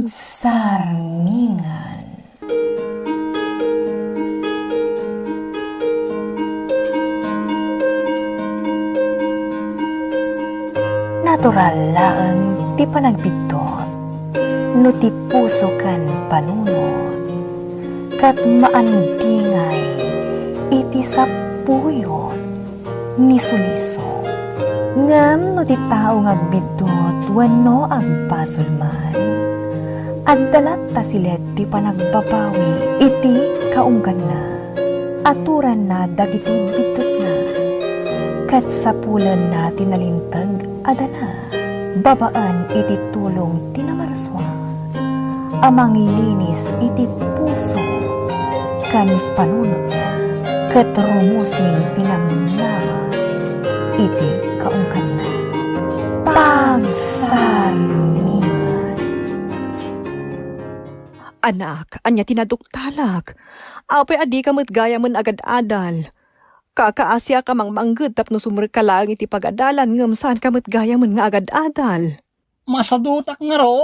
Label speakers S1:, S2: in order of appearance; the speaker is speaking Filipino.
S1: Pagsarmingan. Natural laang ti panagbiton, no ti puso kan panunod, kat maandingay iti sapuyon ni suliso. Ngam no ti tao ngagbidot wano agpasol man, agdalat ta silet ti panagbabawi iti kaunggan na, aturan na dagiti bidot na, kat sapulan na tinalintag adana, babaan iti tulong tinamarswa, amang linis iti puso, kan panunot na, kat rumusing tinamnama, iti kaungkan na.
S2: Anak, anya tinaduktalak. Apay adi ka gaya man agad adal. Kakaasya ka mang manggod tapno sumur ka lang iti pagadalan ngam saan ka gaya man nga agad adal.
S3: Masadutak nga ro,